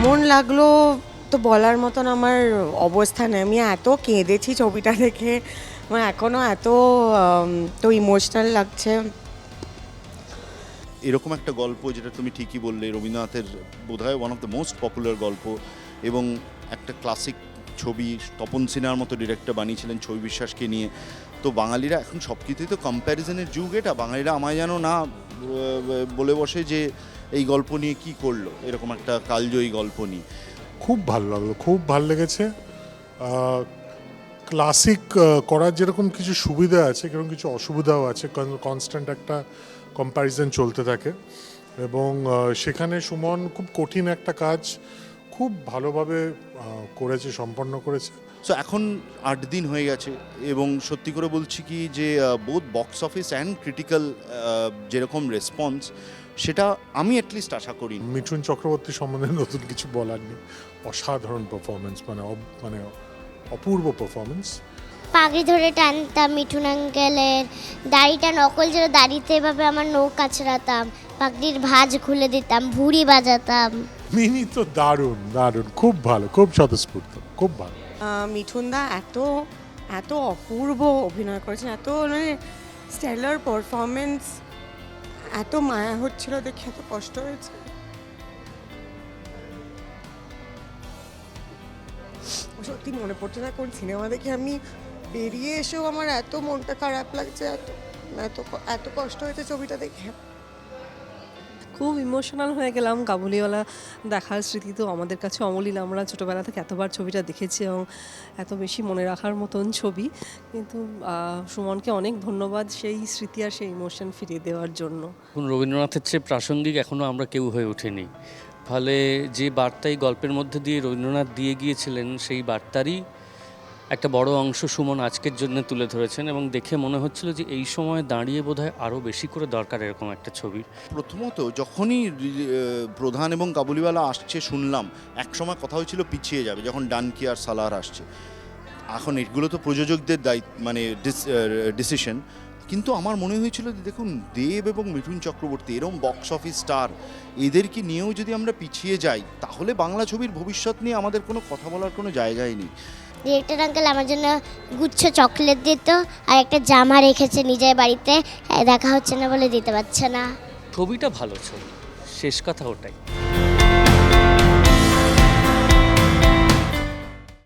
কেমন লাগল তো বলার মতন আমার অবস্থা নেই। আমি এত কেঁদেছি ছবিটা দেখে, আমার এখনও এত তো ইমোশনাল লাগছে। এরকম একটা গল্প যেটা তুমি ঠিকই বললে, রবীন্দ্রনাথের বোধহয় one of the most popular গল্প এবং একটা ক্লাসিক ছবি তপন সিনহার মতো ডিরেক্টর বানিয়েছিলেন ছবি বিশ্বাসকে নিয়ে। তো বাঙালিরা এখন সব কিছুই তো কম্প্যারিজনের যুগ, এটা বাঙালিরা আমায় যেন না বলে বসে যে এই গল্প নিয়ে কি করল? এরকম একটা কালজয়ী গল্প নিয়ে। খুব ভালো লাগল, খুব ভালো লেগেছে। ক্লাসিক করার যেরকম কিছু সুবিধা আছে কেরকম কিছু অসুবিধাও আছে কনস্ট্যান্ট একটা কম্প্যারিজন চলতে থাকে। এবং সেখানে সুমন খুব কঠিন একটা কাজ খুব ভালোভাবে করেছে সম্পন্ন করেছে। সো এখন আট দিন হয়ে গেছে এবং সত্যি করে বলছি কি যে বোধ বক্স অফিস অ্যান্ড ক্রিটিক্যাল যেরকম রেসপন্স সেটা আমি অ্যাটলিস্ট আশা করি মিঠুন চক্রবর্তী সম্বন্ধে নতুন কিছু বলার নেই। অসাধারণ পারফরমেন্স মানে মানে অপূর্ব পারফরমেন্স পাগড়ি ধরে টানতাম মিঠুন আঙ্কেলের দাড়িটা নকল ছিল দাড়িতে এভাবে আমার নৌকা কাছড়াতাম পাগড়ির ভাঁজ খুলে দিতাম ভুড়ি বাজাতাম। মিনি তো দারুণ দারুণ। খুব ভালো খুব স্বতঃস্ফূর্ত খুব ভালো। মিঠুনদা এত এত অপূর্ব অভিনয় করেছেন এত মানে স্টেলার পারফরমেন্স এত মায়া হচ্ছিল দেখে এত কষ্ট হয়েছে। সত্যি মনে পড়ছে না কোন সিনেমা দেখে আমি বেরিয়ে এসেও আমার এত মনটা খারাপ লাগছে এত এত এত কষ্ট হয়েছে ছবিটা দেখে। খুব ইমোশনাল হয়ে গেলাম। কাবুলিওয়ালা দেখার স্মৃতি তো আমাদের কাছে অমলিন। আমরা ছোটোবেলা থেকে এতবার ছবিটা দেখেছি এবং এত বেশি মনে রাখার মতন ছবি। কিন্তু সুমনকে অনেক ধন্যবাদ সেই স্মৃতি আর সেই ইমোশন ফিরিয়ে দেওয়ার জন্য। রবীন্দ্রনাথের চেয়ে প্রাসঙ্গিক এখনও আমরা কেউ হয়ে ওঠেনি। ফলে যে বার্তা এই গল্পের মধ্যে দিয়ে রবীন্দ্রনাথ দিয়ে গিয়েছিলেন, সেই বার্তারই একটা বড় অংশ সুমন আজকের জন্য তুলে ধরেছেন এবং দেখে মনে হচ্ছিল যে এই সময় দাঁড়িয়ে বোধহয় আরও বেশি করে দরকার এরকম একটা ছবি প্রথমত যখনই প্রধান এবং কাবুলিওয়ালা আসছে শুনলাম একসময় কথা হয়েছিল পিছিয়ে যাবে, যখন ডানকি আর সালার আসছে। এখন এগুলো তো প্রযোজকদের দায়িত্ব মানে ডিসিশন কিন্তু আমার মনে হয়েছিল যে দেখুন, দেব এবং মিঠুন চক্রবর্তী, এরম বক্স অফিস স্টার এদেরকে নিয়েও যদি আমরা পিছিয়ে যাই, তাহলে বাংলা ছবির ভবিষ্যৎ নিয়ে আমাদের কোনো কথা বলার কোনো জায়গাই নেই। ডিরেক্টর আঙ্কেল আমার জন্য গুচ্ছ চকলেট দিত আর একটা জামা রেখেছে নিজের বাড়িতে। দেখা হচ্ছে না বলে দিতে পারছে না। ছবিটা ভালো ছবি। শেষ কথা ওটাই।